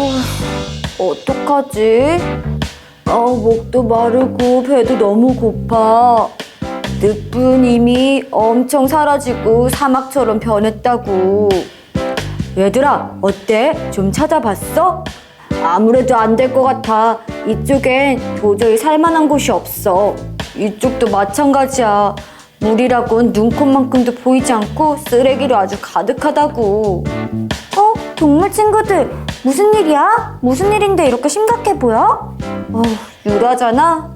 어, 어떡하지? 어, 목도 마르고 배도 너무 고파. 늪은 이미 엄청 사라지고 사막처럼 변했다고. 얘들아, 어때? 좀 찾아봤어? 아무래도 안 될 것 같아. 이쪽엔 도저히 살만한 곳이 없어. 이쪽도 마찬가지야. 물이라곤 눈곱만큼도 보이지 않고 쓰레기로 아주 가득하다고. 어? 동물 친구들, 무슨 일이야? 무슨 일인데 이렇게 심각해 보여? 어, 유라잖아?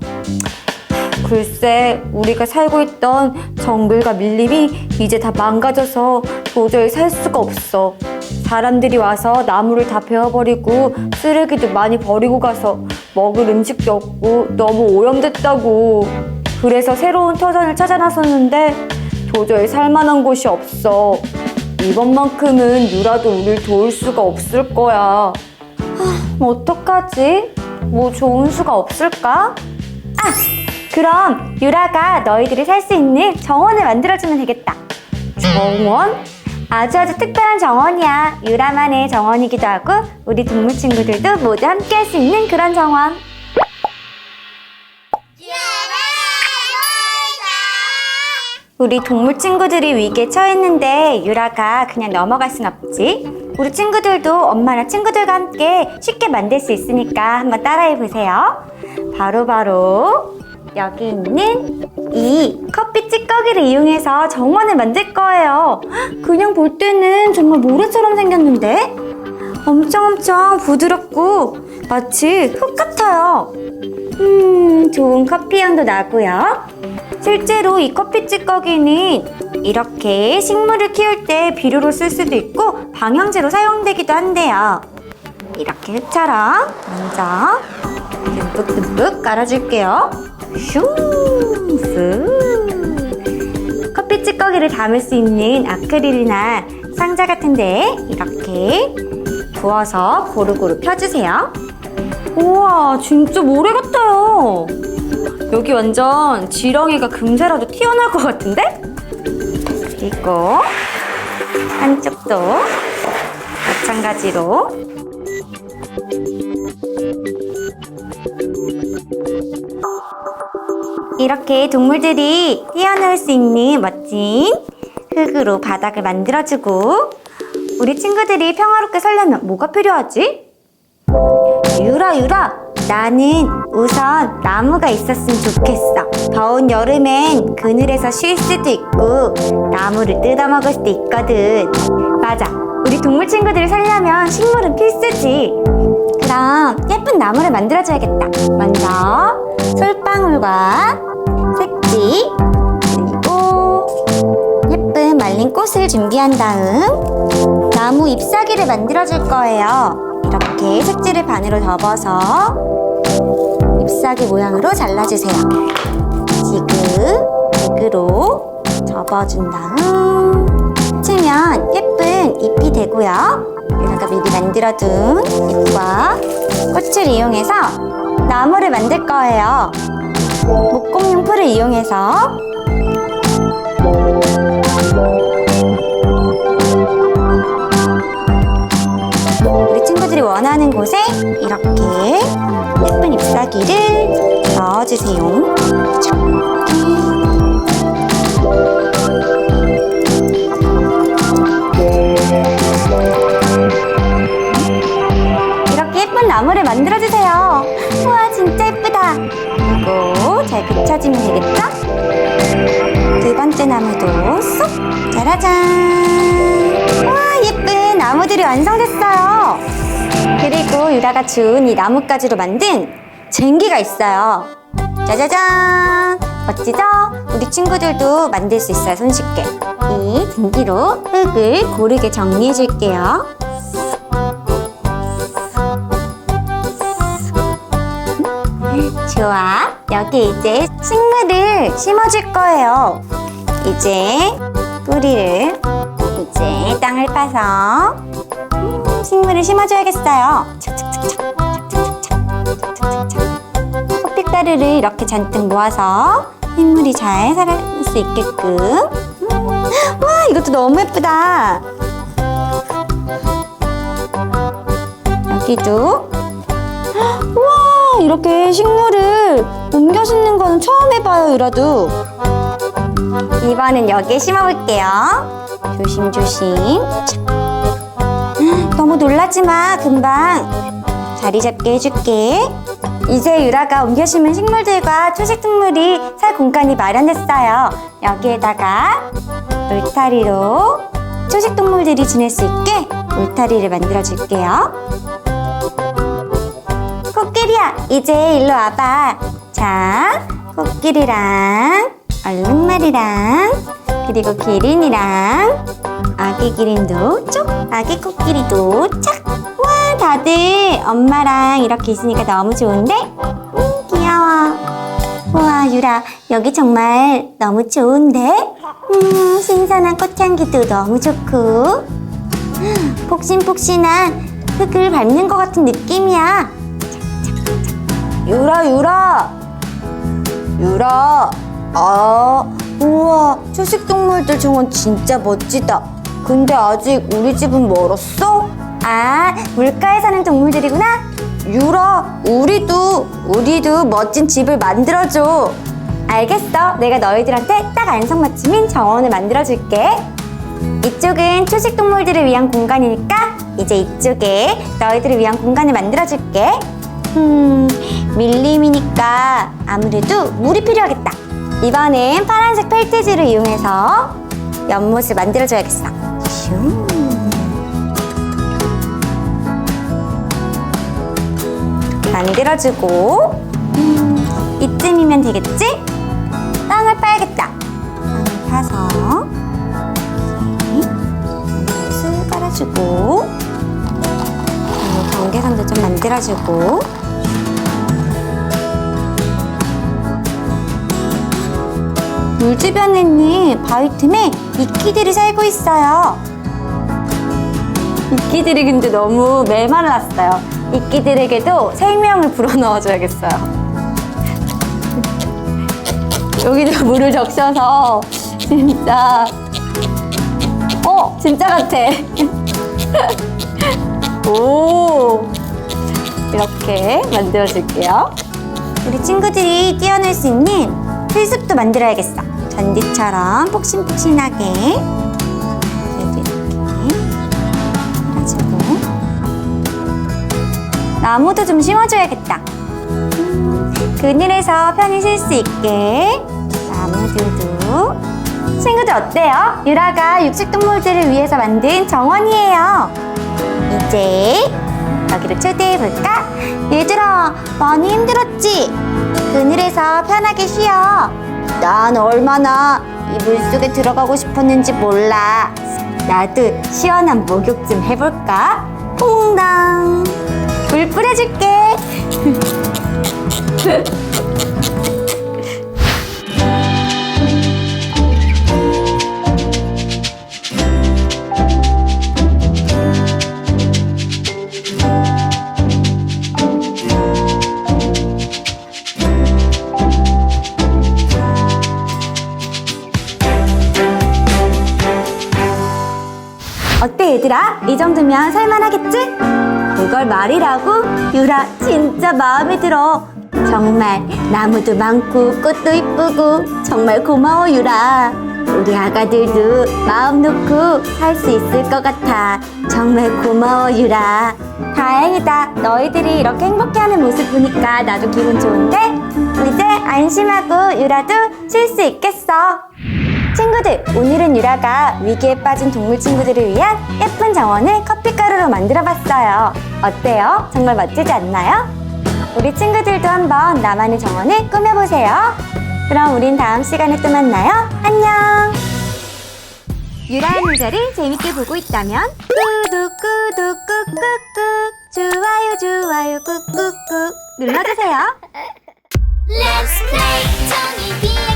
글쎄, 우리가 살고 있던 정글과 밀림이 이제 다 망가져서 도저히 살 수가 없어. 사람들이 와서 나무를 다 베어버리고 쓰레기도 많이 버리고 가서 먹을 음식도 없고 너무 오염됐다고. 그래서 새로운 터전을 찾아 나섰는데 도저히 살만한 곳이 없어. 이번만큼은 유라도 우릴 도울 수가 없을 거야. 하, 어떡하지? 뭐 좋은 수가 없을까? 아! 그럼 유라가 너희들이 살 수 있는 정원을 만들어주면 되겠다. 정원? 아주 아주 특별한 정원이야. 유라만의 정원이기도 하고 우리 동물 친구들도 모두 함께 할 수 있는 그런 정원. 우리 동물 친구들이 위기에 처했는데 유라가 그냥 넘어갈 순 없지. 우리 친구들도 엄마나 친구들과 함께 쉽게 만들 수 있으니까 한번 따라해 보세요. 바로 바로 여기 있는 이 커피 찌꺼기를 이용해서 정원을 만들 거예요. 그냥 볼 때는 정말 모래처럼 생겼는데 엄청 엄청 부드럽고 마치 흙 같아요. 음, 좋은 커피 향도 나고요. 실제로 이 커피 찌꺼기는 이렇게 식물을 키울 때 비료로 쓸 수도 있고 방향제로 사용되기도 한대요. 이렇게 흙처럼 먼저 듬뿍듬뿍 깔아줄게요. 슝! 쓱! 커피 찌꺼기를 담을 수 있는 아크릴이나 상자 같은데 이렇게 부어서 고루고루 펴주세요. 우와, 진짜 모래 같아요. 여기 완전 지렁이가 금세라도 튀어나올 것 같은데? 그리고 한쪽도 마찬가지로 이렇게 동물들이 뛰어놀 수 있는 멋진 흙으로 바닥을 만들어주고 우리 친구들이 평화롭게 살려면 뭐가 필요하지? 유라 유라 나는 우선 나무가 있었으면 좋겠어. 더운 여름엔 그늘에서 쉴 수도 있고 나무를 뜯어 먹을 수도 있거든. 맞아. 우리 동물 친구들을 살려면 식물은 필수지. 그럼 예쁜 나무를 만들어줘야겠다. 먼저 솔방울과 색지 그리고 예쁜 말린 꽃을 준비한 다음 나무 잎사귀를 만들어줄 거예요 이렇게 색지를 반으로 접어서 잎사귀 모양으로 잘라주세요. 지그재그로 접어준 다음 치면 예쁜 잎이 되고요. 유나가 미리 만들어둔 잎과 꽃을 이용해서 나무를 만들 거예요. 목공용 풀을 이용해서 곳에 이렇게 예쁜 잎사귀를 넣어주세요. 이렇게 예쁜 나무를 만들어주세요. 우와, 진짜 예쁘다. 그리고 잘 붙여주면 되겠죠? 두 번째 나무도 쏙! 짜라잔! 와, 예쁜 나무들이 완성됐어요. 그리고 유라가 준이 나뭇가지로 만든 쟁기가 있어요. 짜자잔! 멋지죠? 우리 친구들도 만들 수 있어요, 손쉽게. 이 쟁기로 흙을 고르게 정리해 줄게요. 좋아. 여기 이제 식물을 심어줄 거예요. 이제 뿌리를 이제 땅을 파서 음, 식물을 심어줘야겠어요. 커피가루를 이렇게 잔뜩 모아서 식물이 잘 자랄 수 있게끔. 음, 와, 이것도 너무 예쁘다. 여기도. 헉, 우와, 이렇게 식물을 옮겨 심는 거는 처음 해봐요, 유라도. 이번엔 여기에 심어볼게요. 조심조심. 헉, 너무 놀라지 마, 금방. 자리 잡게 해줄게. 이제 유라가 옮겨 심은 식물들과 초식 동물이 살 공간이 마련됐어요. 여기에다가 울타리로 초식 동물들이 지낼 수 있게 울타리를 만들어 줄게요. 코끼리야, 이제 일로 와봐. 자, 코끼리랑 얼룩말이랑 그리고 기린이랑 아기 기린도 쪽, 아기 코끼리도 착. 와, 다들 엄마랑 이렇게 있으니까 너무 좋은데? 음, 귀여워. 우와, 유라, 여기 정말 너무 좋은데? 음, 신선한 꽃향기도 너무 좋고. 폭신폭신한 흙을 밟는 것 같은 느낌이야. 유라, 유라. 유라. 아, 우와, 초식동물들 정원 진짜 멋지다. 근데 아직 우리 집은 멀었어? 아, 물가에 사는 동물들이구나? 유라, 우리도, 우리도 멋진 집을 만들어줘. 알겠어. 내가 너희들한테 딱 안성맞춤인 정원을 만들어줄게. 이쪽은 초식 동물들을 위한 공간이니까 이제 이쪽에 너희들을 위한 공간을 만들어줄게. 음, 밀림이니까 아무래도 물이 필요하겠다. 이번엔 파란색 펠트지를 이용해서 연못을 만들어줘야겠어. 슝. 만들어주고 음, 이쯤이면 되겠지? 땅을 파야겠다. 땅을 파서 술 깔아주고 그리고 경계선도 좀 만들어주고 물 주변에는 바위 틈에 이끼들이 살고 있어요. 이끼들이 근데 너무 메말랐어요. 이끼들에게도 생명을 불어넣어줘야겠어요. 여기도 물을 적셔서 진짜 어 진짜 같아. 오 이렇게 만들어 줄게요. 우리 친구들이 뛰어놀 수 있는 필습도 만들어야겠어. 전디처럼 폭신폭신하게 나무도 좀 심어줘야겠다. 음, 그늘에서 편히 쉴 수 있게 나무들도 친구들 어때요? 유라가 육식동물들을 위해서 만든 정원이에요. 이제 여기를 초대해볼까? 얘들아 많이 힘들었지? 그늘에서 편하게 쉬어. 난 얼마나 이 물속에 들어가고 싶었는지 몰라. 나도 시원한 목욕 좀 해볼까? 퐁당. 물 뿌려줄게. 어때 얘들아? 이 정도면 살만하겠지? 그걸 말이라고? 유라 진짜 마음에 들어. 정말 나무도 많고 꽃도 이쁘고 정말 고마워 유라. 우리 아가들도 마음 놓고 살 수 있을 것 같아. 정말 고마워 유라. 다행이다. 너희들이 이렇게 행복해하는 모습 보니까 나도 기분 좋은데? 이제 안심하고 유라도 쉴 수 있겠어 친구들, 오늘은 유라가 위기에 빠진 동물 친구들을 위한 예쁜 정원을 커피가루로 만들어 봤어요. 어때요? 정말 멋지지 않나요? 우리 친구들도 한번 나만의 정원을 꾸며보세요. 그럼 우린 다음 시간에 또 만나요. 안녕! 유라의 문제를 재밌게 보고 있다면 구독, 구독, 꾹꾹꾹 좋아요, 좋아요, 꾹꾹꾹 눌러주세요. Let's play 종이 비행기